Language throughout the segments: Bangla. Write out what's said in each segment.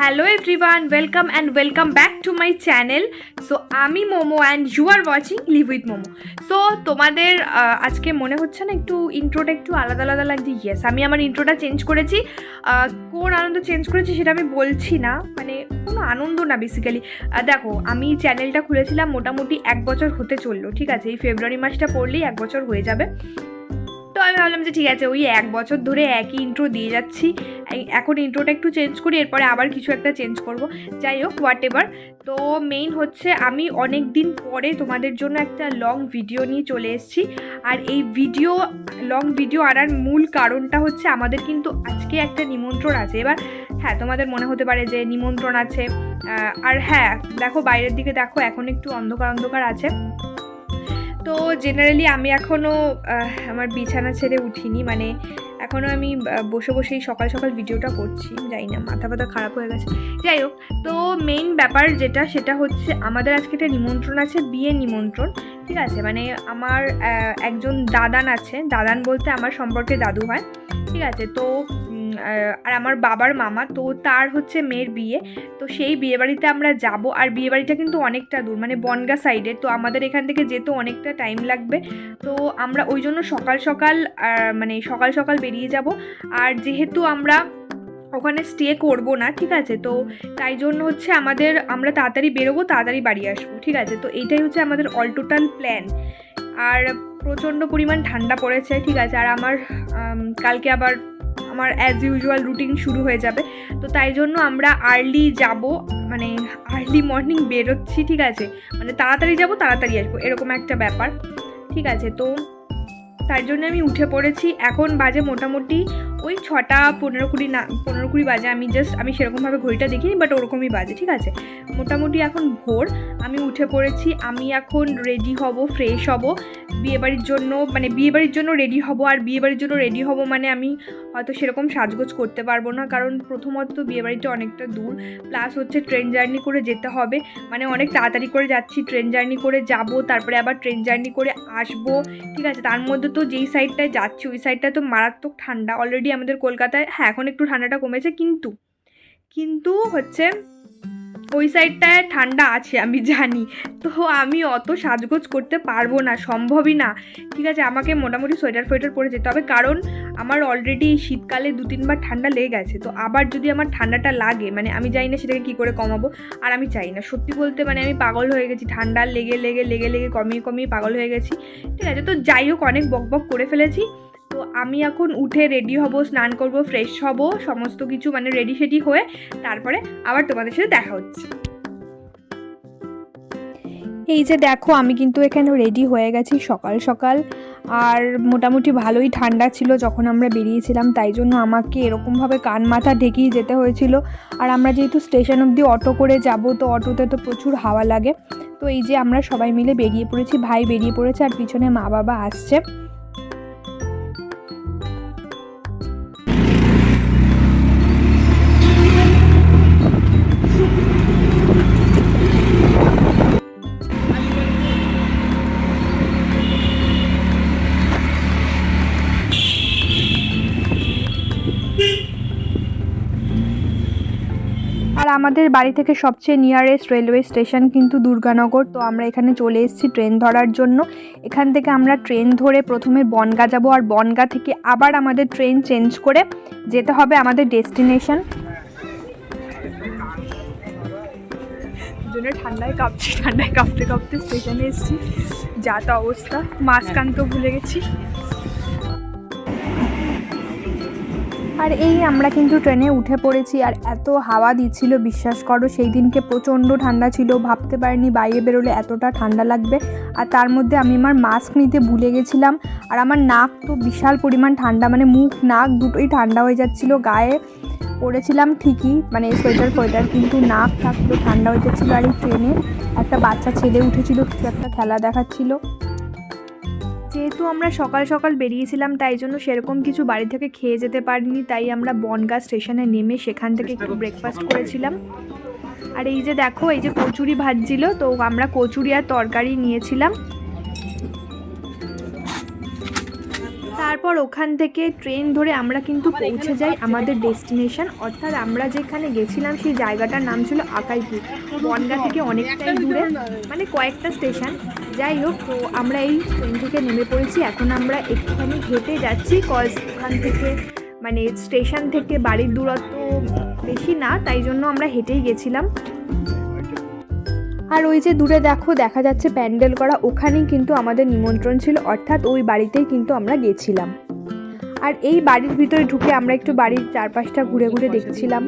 Hello everyone welcome and welcome back to my channel so আমি Momo and you are watching live with Momo so তোমাদের আজকে মনে হচ্ছে না একটু ইন্ট্রোটা একটু আলাদা আলাদা লাগছে? ইয়েস আমি আমার ইন্ট্রোটা চেঞ্জ করেছি। কোন আনন্দ চেঞ্জ করেছি সেটা আমি বলছি না। মানে কোনো আনন্দ না বেসিক্যালি দেখো, আমি চ্যানেলটা খুলেছিলাম মোটামুটি এক বছর হতে চলল, ঠিক আছে? এই ফেব্রুয়ারি মাসটা পড়লেই এক বছর হয়ে যাবে। আমি ভাবলাম যে ঠিক আছে, ওই এক বছর ধরে একই ইন্ট্রো দিয়ে যাচ্ছি। এখন ইন্ট্রোটা একটু চেঞ্জ করি, এরপরে আবার কিছু একটা চেঞ্জ করব। যাই হোক হোয়াট এভার তো মেইন হচ্ছে আমি অনেক দিন পরে তোমাদের জন্য একটা লং ভিডিও নিয়ে চলে এসেছি। আর এই ভিডিও লং ভিডিও আনার মূল কারণটা হচ্ছে আমাদের কিন্তু আজকে একটা নিমন্ত্রণ আছে। এবার হ্যাঁ তোমাদের মনে হতে পারে যে নিমন্ত্রণ আছে। আর হ্যাঁ দেখো বাইরের দিকে দেখো, এখন একটু অন্ধকার অন্ধকার আছে। তো জেনারেলি আমি এখনও আমার বিছানা ছেড়ে উঠিনি। মানে এখনও আমি বসে বসেই সকাল সকাল ভিডিওটা করছি। জানি না, মাথা ফাথা খারাপ হয়ে গেছে। যাই হোক, তো মেইন ব্যাপার যেটা, সেটা হচ্ছে আমাদের আজকে একটা নিমন্ত্রণ আছে বিয়ে নিমন্ত্রণ। ঠিক আছে? মানে আমার একজন দাদান আছে। দাদান বলতে আমার সম্পর্কে দাদু হয়। ঠিক আছে? তো আর আমার বাবার মামা, তো তার হচ্ছে মেয়ের বিয়ে। তো সেই বিয়েবাড়িতে আমরা যাব, আর বিয়েবাড়িটা কিন্তু অনেকটা দূর মানে বনগা সাইডে তো আমাদের এখান থেকে যেতে অনেকটা টাইম লাগবে। তো আমরা ওই জন্য সকাল সকাল মানে সকাল সকাল বেরিয়ে যাব। আর যেহেতু আমরা ওখানে স্টে করব না, ঠিক আছে? তো তাই জন্য হচ্ছে আমাদের, আমরা তাড়াতাড়ি বেরোবো, তাড়াতাড়ি বাড়ি আসব, ঠিক আছে? তো এইটাই হচ্ছে আমাদের অল টোটাল প্ল্যান আর প্রচণ্ড পরিমাণ ঠান্ডা পড়েছে, ঠিক আছে? আর আমার কালকে আবার আমার অ্যাজ ইউজুয়াল রুটিন শুরু হয়ে যাবে। তো তাই জন্য আমরা আর্লি যাব মানে আর্লি মর্নিং বেরোচ্ছি, ঠিক আছে? মানে তাড়াতাড়ি যাব, তাড়াতাড়ি আসব, এরকম একটা ব্যাপার, ঠিক আছে? তো তার জন্য আমি উঠে পড়েছি। এখন বাজে মোটামুটি ওই ছটা পনেরো কুড়ি না, পনেরো কুড়ি বাজে, আমি জাস্ট আমি সেরকমভাবে ঘড়িটা দেখিনি বাট ওরকমই বাজে, ঠিক আছে? মোটামুটি এখন ভোর, আমি উঠে পড়েছি, আমি এখন রেডি হব ফ্রেশ হব, বিয়েবাড়ির জন্য মানে বিয়েবাড়ির জন্য রেডি হব, আর বিয়েবাড়ির জন্য রেডি হব মানে আমি হয়তো সেরকম সাজগোজ করতে পারব না, কারণ প্রথমত বিয়েবাড়িটা অনেকটা দূর প্লাস হচ্ছে ট্রেন জার্নি করে যেতে হবে মানে অনেক তাড়াতাড়ি করে যাচ্ছি ট্রেন জার্নি করে যাব, তারপরে আবার ট্রেন জার্নি করে আসব, ঠিক আছে? তার মধ্যে তো যেই সাইডটায় যাচ্ছি, ওই সাইডটা তো মারাত্মক ঠান্ডা অলরেডি আমাদের কলকাতায় হ্যাঁ এখন একটু ঠান্ডাটা কমেছে, কিন্তু কিন্তু হচ্ছে ওই সাইডটায় ঠান্ডা আছে, আমি জানি। তো আমি অত সাজগোজ করতে পারব না, সম্ভবই না। ঠিক আছে, আমাকে মোটামুটি সোয়েটার ফোয়েটার পরে যেতে হবে, কারণ আমার অলরেডি শীতকালে দু, তিনবার ঠান্ডা লেগে গেছে। তো আবার যদি আমার ঠান্ডাটা লাগে মানে আমি জানি না সেটাকে কী করে কমাবো, আর আমি চাই না। সত্যি বলতে মানে আমি পাগল হয়ে গেছি, ঠান্ডা লেগে লেগে লেগে লেগে কমিয়ে কমিয়ে পাগল হয়ে গেছি। ঠিক আছে, তো যাই হোক, অনেক বক বক করে ফেলেছি। তো আমি এখন উঠে রেডি হব, স্নান করব ফ্রেশ হব, সমস্ত কিছু মানে রেডি সেডি হয়ে তারপরে আবার তোমাদের সাথে দেখা হচ্ছে। এই যে দেখো, আমি কিন্তু এখানে রেডি হয়ে গেছি সকাল সকাল। আর মোটামুটি ভালোই ঠান্ডা ছিল যখন আমরা বেরিয়েছিলাম, তাই জন্য আমাকে এরকমভাবে কান মাথা ঢেকেই যেতে হয়েছিল। আর আমরা যেহেতু স্টেশন অবধি অটো করে যাব, তো অটোতে তো প্রচুর হাওয়া লাগে। তো এই যে আমরা সবাই মিলে বেরিয়ে পড়েছি, ভাই বেরিয়ে পড়েছে আর পিছনে মা বাবা আসছে। আমাদের বাড়ি থেকে সবচেয়ে নিয়ারেস্ট রেলওয়ে স্টেশন কিন্তু দুর্গানগর। তো আমরা এখানে চলে এসেছি ট্রেন ধরার জন্য। এখান থেকে আমরা ট্রেন ধরে প্রথমে বনগা যাব আর বনগা থেকে আবার আমাদের ট্রেন চেঞ্জ করে যেতে হবে আমাদের ডেস্টিনেশন ঠান্ডায় কাঁপছি, ঠান্ডায় কাঁপতে কাঁপতে স্টেশনে এসেছি। যা তো অবস্থা মাস্ক আনতেও ভুলে গেছি। আর এই আমরা কিন্তু ট্রেনে উঠে পড়েছি আর এত হাওয়া দিচ্ছিল, বিশ্বাস করো সেই দিনকে প্রচণ্ড ঠান্ডা ছিল, ভাবতে পারিনি বাইরে বেরোলে এতটা ঠান্ডা লাগবে। আর তার মধ্যে আমি আমার মাস্ক নিতে ভুলে গেছিলাম আর আমার নাক তো বিশাল পরিমাণ ঠান্ডা মানে মুখ, নাক দুটোই ঠান্ডা হয়ে যাচ্ছিল, গায়ে পড়েছিলাম ঠিকই মানে সোয়েটার ফোয়েটার, কিন্তু নাক পুরো ঠান্ডা হয়ে যাচ্ছিল আর এই ট্রেনে একটা বাচ্চা ছেলে উঠেছিল, কিছু একটা খেলা দেখাচ্ছিল। যেহেতু আমরা সকাল সকাল বেরিয়েছিলাম, তাই জন্য সেরকম কিছু বাড়ি থেকে খেয়ে যেতে পারিনি, তাই আমরা বনগা স্টেশনে নেমে সেখান থেকে একটু ব্রেকফাস্ট করেছিলাম। আর এই যে দেখো, এই যে কচুরি ভাজছিল, তো আমরা কচুরি আর তরকারি নিয়েছিলাম। তারপর ওখান থেকে ট্রেন ধরে আমরা কিন্তু পৌঁছে যাই আমাদের ডেস্টিনেশন অর্থাৎ আমরা যেখানে গেছিলাম সেই জায়গাটার নাম ছিল আকাইপুর। বনগা থেকে অনেকটাই দূরে মানে কয়েকটা স্টেশন যাই হোক তো আমরা এই ট্রেন থেকে নেমে পড়েছি। এখন আমরা একটুখানি হেঁটে যাচ্ছি কজ ওখান থেকে মানে স্টেশন থেকে বাড়ির দূরত্ব বেশি না তাই জন্য আমরা হেঁটেই গেছিলাম। আর ওই যে দূরে দেখো দেখা যাচ্ছে প্যান্ডেল করা ওখানেই কিন্তু আমাদের নিমন্ত্রণ ছিল অর্থাৎ ওই বাড়িতেই কিন্তু আমরা গেছিলাম। আর এই বাড়ির ভিতরে ঢুকে আমরা একটু বাড়ির চারপাশটা ঘুরে ঘুরে দেখছিলাম।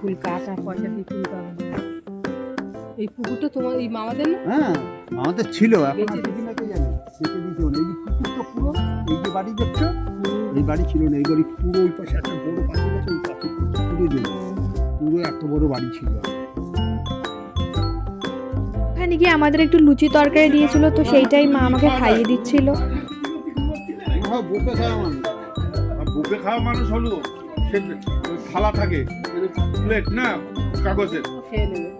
ফুল কাটা পয়সা দিয়ে কিনতে হবে এই পুকুরটা তোমার এই মামাদের না? হ্যাঁ আমাদের ছিল এখন। এই পুরো এই যে বাড়ি দেখছ এই বাড়ি ছিল না এই বাড়ি পুরো ওই পাশে একটা বড় পাঁচিল আছে ওই পাঁচিল পুরো জমি পুরো এত বড় বাড়ি ছিল। ওখানে গিয়ে আমাদের একটু লুচি তরকারি দিয়েছিল তো সেইটাই মা আমাকে খাইয়ে দিচ্ছিল। হ্যাঁ বুকে খাওয়া মানুষ। বুকে খাওয়া মানুষ হলো সে থালা থাকে প্লেট না কাগজের খেয়ে নেবে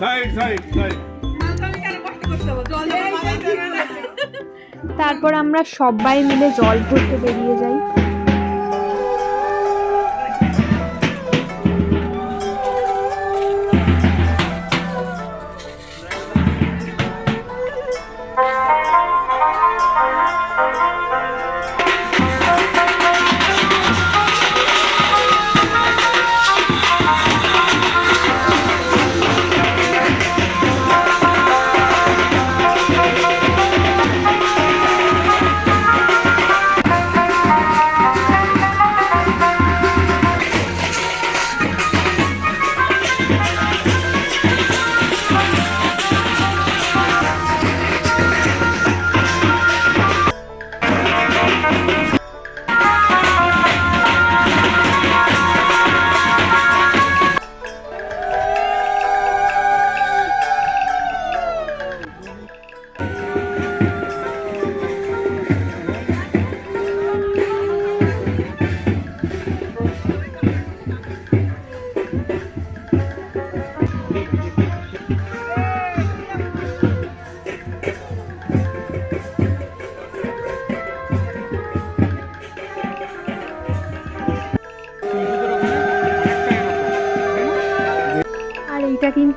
সাইড সাইড সাইড তারপর আমরা সবাই মিলে জল ভরতে বেরিয়ে যাই।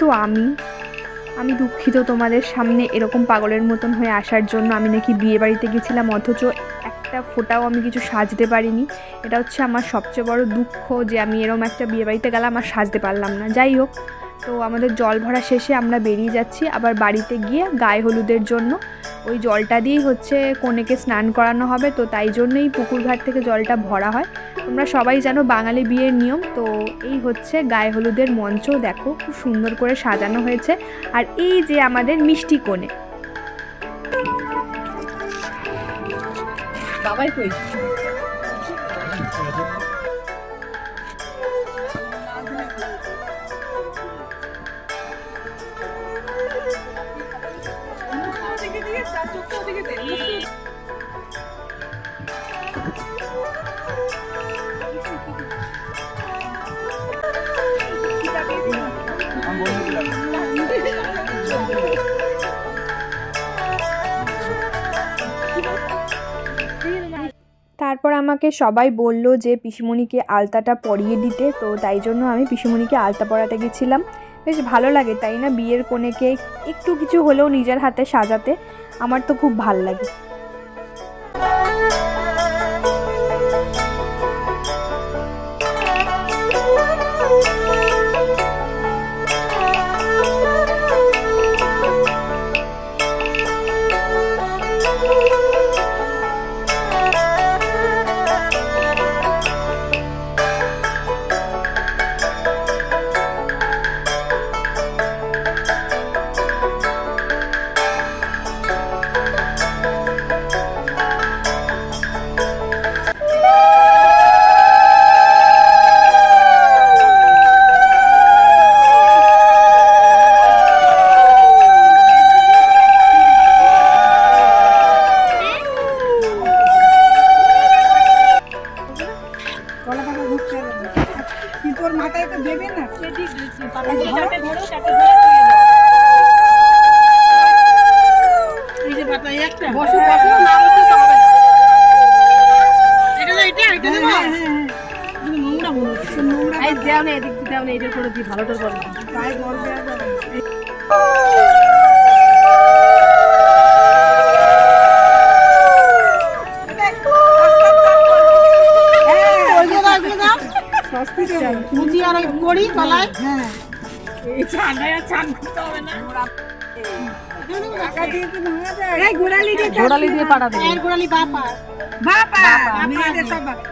কিন্তু আমি আমি দুঃখিত তোমাদের সামনে এরকম পাগলের মতন হয়ে আসার জন্য। আমি নাকি বিয়ে বাড়িতে গেছিলাম, অথচ একটা ফোটাও আমি কিছু সাজতে পারিনি। এটা হচ্ছে আমার সবচেয়ে বড় দুঃখ যে আমি এরকম একটা বিয়ে বাড়িতে গেলাম আর সাজতে পারলাম না। যাই হোক তো আমাদের জল ভরা শেষে আমরা বেরিয়ে যাচ্ছি। আবার বাড়িতে গিয়ে গায়ে হলুদের জন্য। ওই জলটা দিয়েই হচ্ছে কনেকে স্নান করানো হবে। তো তাই জন্যই পুকুর ঘাট থেকে জলটা ভরা হয়। তোমরা সবাই জানো বাঙালি বিয়ের নিয়ম। তো এই হচ্ছে গায়ে হলুদের মঞ্চ। দেখো খুব সুন্দর করে সাজানো হয়েছে। আর এই যে আমাদের মিষ্টি কোণে বাবাই কই? তারপর আমাকে সবাই বলল যে পিসিমণিকে আলতাটা পরিয়ে দিতে, তো তাই জন্য আমি পিসিমণিকে আলতা পরাতে গেছিলাম। বেশ ভালো লাগে, তাই না? বিয়ের কোণেকে একটু কিছু হলেও নিজের হাতে সাজাতে আমার তো খুব ভালো লাগে। না, না, এটা করে দিই, ভালো করে করো। গায়ে জল দেওয়া যাবে না। হ্যাঁ, ওই যে দাও, ওই যে দাও। মুচি আর কড়ি গলায়। হ্যাঁ। টাকা দিয়ে কি ভাঙা যায়? এই গোড়ালি দিয়ে পাড়া দেবে। এর গোড়ালি বাপা। বাপা, মেয়েদের সব বাপা।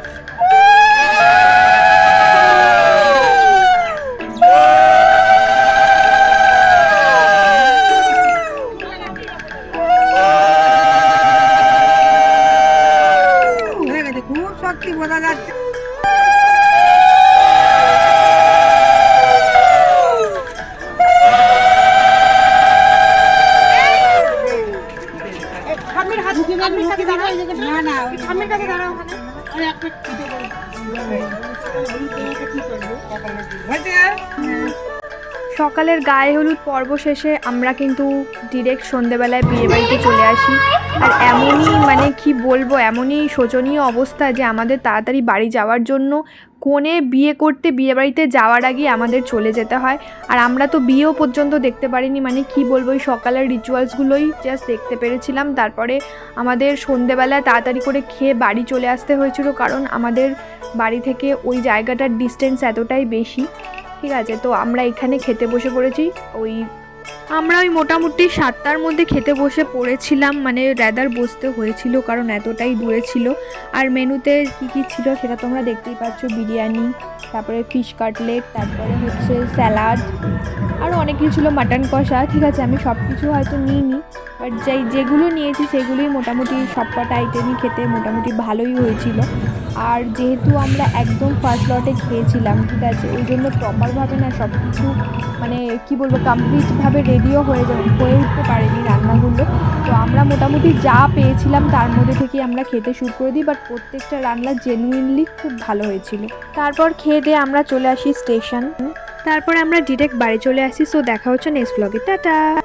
সকালের গায়ে হলুদ পর্ব শেষে আমরা কিন্তু ডিরেক্ট সন্ধেবেলায় বিয়ে বাড়িতে চলে আসি। আর এমনই মানে কি বলব, এমনই শোচনীয় অবস্থা যে আমাদের তাড়াতাড়ি বাড়ি যাওয়ার জন্য কোণে বিয়ে করতে বিয়ে বাড়িতে যাওয়ার আগে আমাদের চলে যেতে হয়। আর আমরা তো বিয়েও পর্যন্ত দেখতে পারিনি মানে কি বলব, ওই সকালের রিচুয়ালসগুলোই জাস্ট দেখতে পেরেছিলাম। তারপরে আমাদের সন্ধেবেলায় তাড়াতাড়ি করে খেয়ে বাড়ি চলে আসতে হয়েছিল, কারণ আমাদের বাড়ি থেকে ওই জায়গাটার ডিস্টেন্স এতটাই বেশি। ঠিক আছে, তো আমরা এখানে খেতে বসে পড়েছি, ওই আমরা ওই মোটামুটি সাতটার মধ্যে খেতে বসে পড়েছিলাম মানে র্যাদার বসতে হয়েছিল কারণ এতটাই দূরে ছিল। আর মেনুতে কি কি ছিল সেটা তোমরা দেখতেই পাচ্ছ, বিরিয়ানি, তারপরে ফিশ কাটলেট তারপরে হচ্ছে স্যালাড আরও অনেক কিছু ছিল মাটন কষা, ঠিক আছে, আমি সব কিছু হয়তো নিইনি বাট যেই যেগুলো নিয়েছি সেগুলোই মোটামুটি সব কটা আইটেমই খেতে মোটামুটি ভালোই হয়েছিল। আর যেহেতু আমরা একদম ফার্স্ট লটে খেয়েছিলাম, ঠিক আছে? ওই জন্য প্রপারভাবে না সব কিছু মানে কি বলব কমপ্লিটভাবে রেডিও হয়ে যাবে হয়ে উঠতে পারেনি রান্নাগুলো। তো আমরা মোটামুটি যা পেয়েছিলাম তার মধ্যে থেকে আমরা খেতে শুরু করে দিই বাট প্রত্যেকটা রান্না জেনুইনলি খুব ভালো হয়েছিল। তারপর খেয়ে দিয়ে আমরা চলে আসি স্টেশন তারপরে আমরা ডিরেক্ট বাড়ি চলে আসি সো দেখা হচ্ছে নেক্সট ব্লগে টাটা!